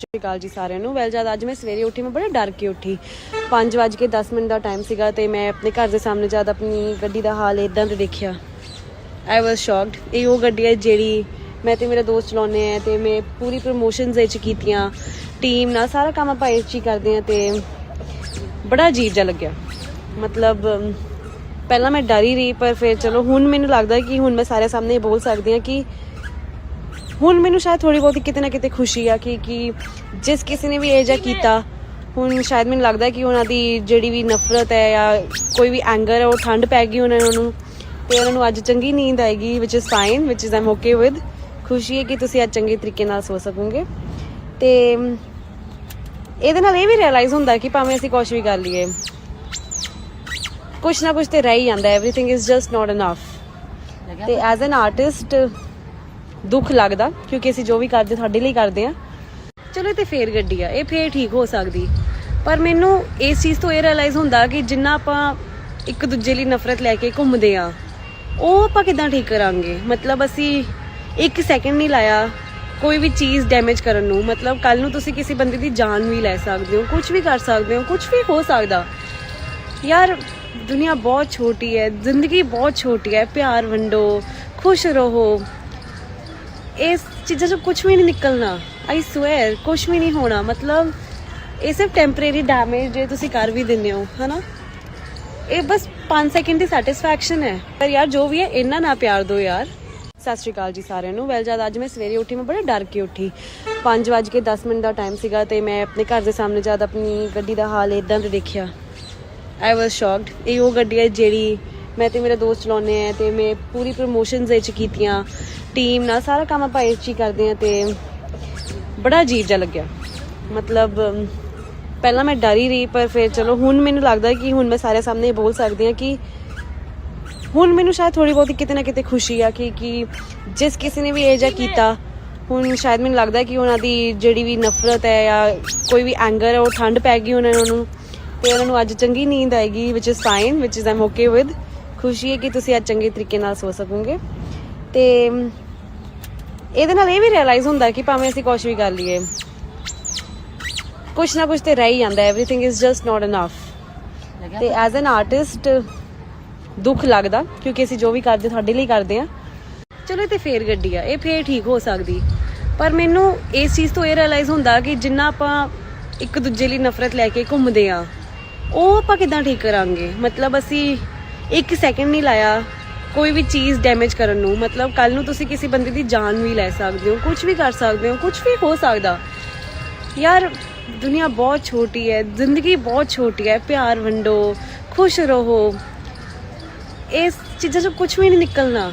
ਸਤਿ ਸ਼੍ਰੀ ਅਕਾਲ ਜੀ ਸਾਰਿਆਂ ਨੂੰ। ਵੈਲ ਜਦ ਅੱਜ ਮੈਂ ਸਵੇਰੇ ਉੱਠੀ, ਮੈਂ ਬੜਾ ਡਰ ਕੇ ਉੱਠੀ। 5:10 ਮਿੰਟ ਦਾ ਟਾਈਮ ਸੀਗਾ ਤੇ ਮੈਂ ਆਪਣੇ ਘਰ ਦੇ ਸਾਹਮਣੇ ਜਦ ਆਪਣੀ ਗੱਡੀ ਦਾ ਹਾਲ ਇਦਾਂ ਤੇ ਦੇਖਿਆ। ਆਈ ਵਾਸ ਸ਼ੌਕਡ ਇਹ ਉਹ ਗੱਡੀ ਹੈ ਜਿਹੜੀ ਮੈਂ ਤੇ ਮੇਰਾ ਦੋਸਤ ਚਲਾਉਂਦੇ ਆ ਤੇ ਮੈਂ ਪੂਰੀ ਪ੍ਰੋਮੋਸ਼ਨਸ ਵਿੱਚ ਕੀਤੀਆਂ। ਟੀਮ ਨਾਲ ਸਾਰਾ ਕੰਮ ਆਪਾਂ ਇਸ 'ਚ ਹੀ ਕਰਦੇ ਆ ਤੇ ਬੜਾ ਅਜੀਬ ਜਿਹਾ ਲੱਗਿਆ। ਮਤਲਬ ਪਹਿਲਾਂ ਮੈਂ ਡਰ ਹੀ ਰਹੀ, ਪਰ ਫਿਰ ਚਲੋ ਹੁਣ ਮੈਨੂੰ ਲੱਗਦਾ ਕਿ ਹੁਣ ਮੈਂ ਸਾਰੇ ਸਾਹਮਣੇ ਇਹ ਬੋਲ ਸਕਦੀ ਹਾਂ ਕਿ ਹੁਣ ਮੈਨੂੰ ਸ਼ਾਇਦ ਥੋੜੀ ਬਹੁਤੀ ਕਿਤੇ ਨਾ ਕਿਤੇ ਖੁਸ਼ੀ ਆ ਕਿ ਕਿ ਜਿਸ ਕਿਸੇ ਨੇ ਵੀ ਇਹ ਜਿਹਾ ਕੀਤਾ ਹੁਣ ਸ਼ਾਇਦ ਮੈਨੂੰ ਲੱਗਦਾ ਕਿ ਉਹਨਾਂ ਦੀ ਜਿਹੜੀ ਵੀ ਨਫ਼ਰਤ ਹੈ ਜਾਂ ਕੋਈ ਵੀ ਐਂਗਰ ਹੈ ਉਹ ਠੰਡ ਪੈ ਗਈ ਉਹਨਾਂ ਨੂੰ ਤੇ ਉਹਨਾਂ ਨੂੰ ਅੱਜ ਚੰਗੀ ਨੀਂਦ ਆਏਗੀ which is fine which is I'm okay with ਖੁਸ਼ੀ ਹੈ ਕਿ ਤੁਸੀਂ ਅੱਜ ਚੰਗੇ ਤਰੀਕੇ ਨਾਲ ਸੋ ਸਕੋਗੇ। ਤੇ ਇਹਦੇ ਨਾਲ ਇਹ ਵੀ ਰਿਅਲਾਈਜ਼ ਹੁੰਦਾ ਕਿ ਭਾਵੇਂ ਅਸੀਂ ਕੁਝ ਵੀ ਕਰ ਲਈਏ ਕੁਛ ਨਾ ਕੁਛ ਤੇ ਰਹਿ ਹੀ ਜਾਂਦਾ everything is just not enough ਤੇ ਐਜ਼ ਐਨ ਆਰਟਿਸਟ ਦੁੱਖ ਲੱਗਦਾ, ਕਿਉਂਕਿ ਅਸੀਂ ਜੋ ਵੀ ਕਰਦੇ ਤੁਹਾਡੇ ਲਈ ਕਰਦੇ ਆ ਚਲੋ ਇਹ ਤੇ ਫੇਰ ਗੱਡੀ ਆ, ਇਹ ਫੇਰ ਠੀਕ ਹੋ ਸਕਦੀ। ਪਰ ਮੈਨੂੰ ਇਸ ਚੀਜ਼ ਤੋਂ ਇਹ ਰਿਅਲਾਈਜ਼ ਹੁੰਦਾ ਕਿ ਜਿੰਨਾ ਆਪਾਂ ਇੱਕ ਦੂਜੇ ਲਈ ਨਫ਼ਰਤ ਲੈ ਕੇ ਘੁੰਮਦੇ ਆ ਉਹ ਆਪਾਂ ਕਿਦਾਂ ਠੀਕ ਕਰਾਂਗੇ? ਮਤਲਬ ਅਸੀਂ ਇੱਕ ਸੈਕਿੰਡ ਨਹੀਂ ਲਾਇਆ ਕੋਈ ਵੀ ਚੀਜ਼ ਡੈਮੇਜ ਕਰਨ ਨੂੰ। ਮਤਲਬ ਕੱਲ ਨੂੰ ਤੁਸੀਂ ਕਿਸੇ ਬੰਦੇ ਦੀ ਜਾਨ ਵੀ ਲੈ ਸਕਦੇ ਹੋ ਕੁਝ ਵੀ ਕਰ ਸਕਦੇ ਹੋ ਕੁਝ ਵੀ ਹੋ ਸਕਦਾ। ਯਾਰ, ਦੁਨੀਆ ਬਹੁਤ ਛੋਟੀ ਹੈ, ਜ਼ਿੰਦਗੀ ਬਹੁਤ ਛੋਟੀ ਹੈ, ਪਿਆਰ ਵੰਡੋ, ਖੁਸ਼ ਰਹੋ। ਇਸ ਚੀਜ਼ਾਂ ਚੋਂ ਕੁਝ ਵੀ ਨਹੀਂ ਨਿਕਲਣਾ। ਆਈ ਸਵੇਅਰ ਕੁਝ ਵੀ ਨਹੀਂ ਹੋਣਾ। ਮਤਲਬ, ਇਹ ਸਿਰਫ ਟੈਂਪਰੇਰੀ ਡੈਮੇਜ ਜੇ ਤੁਸੀਂ ਕਰ ਵੀ ਦਿੰਦੇ ਹੋ, ਹਨਾ? ਇਹ ਬਸ 5 ਸੈਕਿੰਡ ਦੀ ਸੈਟੀਸਫੈਕਸ਼ਨ ਹੈ। ਪਰ ਯਾਰ, ਜੋ ਵੀ ਹੈ, ਇੰਨਾ ਨਾ ਪਿਆਰ ਦਿਓ ਯਾਰ। ਸਤਿ ਸ਼੍ਰੀ ਅਕਾਲ ਜੀ ਸਾਰਿਆਂ ਨੂੰ। ਵੈਲ ਜਦ ਅੱਜ ਮੈਂ ਸਵੇਰੇ ਉੱਠੀ, ਮੈਂ ਬੜਾ ਡਰ ਕੇ ਉੱਠੀ। 5:10 ਮਿੰਟ ਦਾ ਟਾਈਮ ਸੀਗਾ ਤੇ ਮੈਂ ਆਪਣੇ ਘਰ ਦੇ ਸਾਹਮਣੇ ਜਦ ਆਪਣੀ ਗੱਡੀ ਦਾ ਹਾਲ ਇਦਾਂ ਤੇ ਦੇਖਿਆ। ਆਈ ਵਾਸ ਸ਼ੌਕਡ ਇਹ ਉਹ ਗੱਡੀ ਹੈ ਜਿਹੜੀ ਮੈਂ ਤੇ ਮੇਰਾ ਦੋਸਤ ਚਲਾਉਂਦੇ ਆ ਤੇ ਮੈਂ ਪੂਰੀ ਪ੍ਰੋਮੋਸ਼ਨਸ ਵਿੱਚ ਕੀਤੀਆਂ। ਟੀਮ ਨਾਲ ਸਾਰਾ ਕੰਮ ਆਪਾਂ ਇਸ 'ਚ ਹੀ ਕਰਦੇ ਆ ਤੇ ਬੜਾ ਅਜੀਬ ਜਿਹਾ ਲੱਗਿਆ। ਮਤਲਬ ਪਹਿਲਾਂ ਮੈਂ ਡਰ ਹੀ ਰਹੀ, ਪਰ ਫਿਰ ਚਲੋ ਹੁਣ ਮੈਨੂੰ ਲੱਗਦਾ ਕਿ ਹੁਣ ਮੈਂ ਸਾਰੇ ਸਾਹਮਣੇ ਇਹ ਬੋਲ ਸਕਦੀ ਹਾਂ ਕਿ ਹੁਣ ਮੈਨੂੰ ਸ਼ਾਇਦ ਥੋੜੀ ਬਹੁਤੀ ਕਿਤੇ ਨਾ ਕਿਤੇ ਖੁਸ਼ੀ ਆ ਕਿ ਕਿ ਜਿਸ ਕਿਸੇ ਨੇ ਵੀ ਇਹ ਜਿਹਾ ਕੀਤਾ, ਹੁਣ ਸ਼ਾਇਦ ਮੈਨੂੰ ਲੱਗਦਾ ਕਿ ਉਹਨਾਂ ਦੀ ਜਿਹੜੀ ਵੀ ਨਫ਼ਰਤ ਹੈ ਜਾਂ ਕੋਈ ਵੀ ਐਂਗਰ ਹੈ, ਉਹ ਠੰਡ ਪੈ ਗਈ ਉਹਨਾਂ ਨੂੰ ਤੇ ਉਹਨਾਂ ਨੂੰ ਅੱਜ ਚੰਗੀ ਨੀਂਦ ਆਏਗੀ which is fine which is I'm okay with ਖੁਸ਼ੀ ਹੈ ਕਿ ਤੁਸੀਂ ਅੱਜ ਚੰਗੇ ਤਰੀਕੇ ਨਾਲ ਸੋ ਸਕੋਗੇ। ਤੇ ਇਹਦੇ ਨਾਲ ਇਹ ਵੀ ਰਿਅਲਾਈਜ਼ ਹੁੰਦਾ ਕਿ ਭਾਵੇਂ ਅਸੀਂ ਕੁਝ ਵੀ ਕਰ ਲਈਏ ਕੁਛ ਨਾ ਕੁਛ ਤੇ ਰਹਿ ਹੀ ਜਾਂਦਾ everything is just not enough ਤੇ ਐਜ਼ ਐਨ ਆਰਟਿਸਟ ਦੁੱਖ ਲੱਗਦਾ ਕਿਉਂਕਿ ਅਸੀਂ ਜੋ ਵੀ ਕਰਦੇ ਤੁਹਾਡੇ ਲਈ ਕਰਦੇ ਆ ਚਲੋ ਇਹ ਤੇ ਫੇਰ ਗੱਡੀ ਆ ਇਹ ਫੇਰ ਠੀਕ ਹੋ ਸਕਦੀ। ਪਰ ਮੈਨੂੰ ਇਸ ਚੀਜ਼ ਤੋਂ ਇਹ ਰਿਅਲਾਈਜ਼ ਹੁੰਦਾ ਕਿ ਜਿੰਨਾ ਆਪਾਂ ਇੱਕ ਦੂਜੇ ਲਈ ਨਫ਼ਰਤ ਲੈ ਕੇ ਘੁੰਮਦੇ ਆ ਉਹ ਆਪਾਂ ਕਿਦਾਂ ਠੀਕ ਕਰਾਂਗੇ? ਮਤਲਬ ਅਸੀਂ ਇੱਕ ਸੈਕਿੰਡ ਨਹੀਂ ਲਾਇਆ ਕੋਈ ਵੀ ਚੀਜ਼ ਡੈਮੇਜ ਕਰਨ ਨੂੰ, ਮਤਲਬ ਕੱਲ ਨੂੰ ਤੁਸੀਂ ਕਿਸੇ ਬੰਦੇ ਦੀ ਜਾਨ ਵੀ ਲੈ ਸਕਦੇ ਹੋ ਕੁਝ ਵੀ ਕਰ ਸਕਦੇ ਹੋ ਕੁਝ ਵੀ ਹੋ ਸਕਦਾ। ਯਾਰ, ਦੁਨੀਆ ਬਹੁਤ ਛੋਟੀ ਹੈ, ਜ਼ਿੰਦਗੀ ਬਹੁਤ ਛੋਟੀ ਹੈ, ਪਿਆਰ ਵੰਡੋ, ਖੁਸ਼ ਰਹੋ। ਇਸ ਚੀਜ਼ਾਂ ਚੋਂ ਕੁਝ ਵੀ ਨਹੀਂ ਨਿਕਲਣਾ।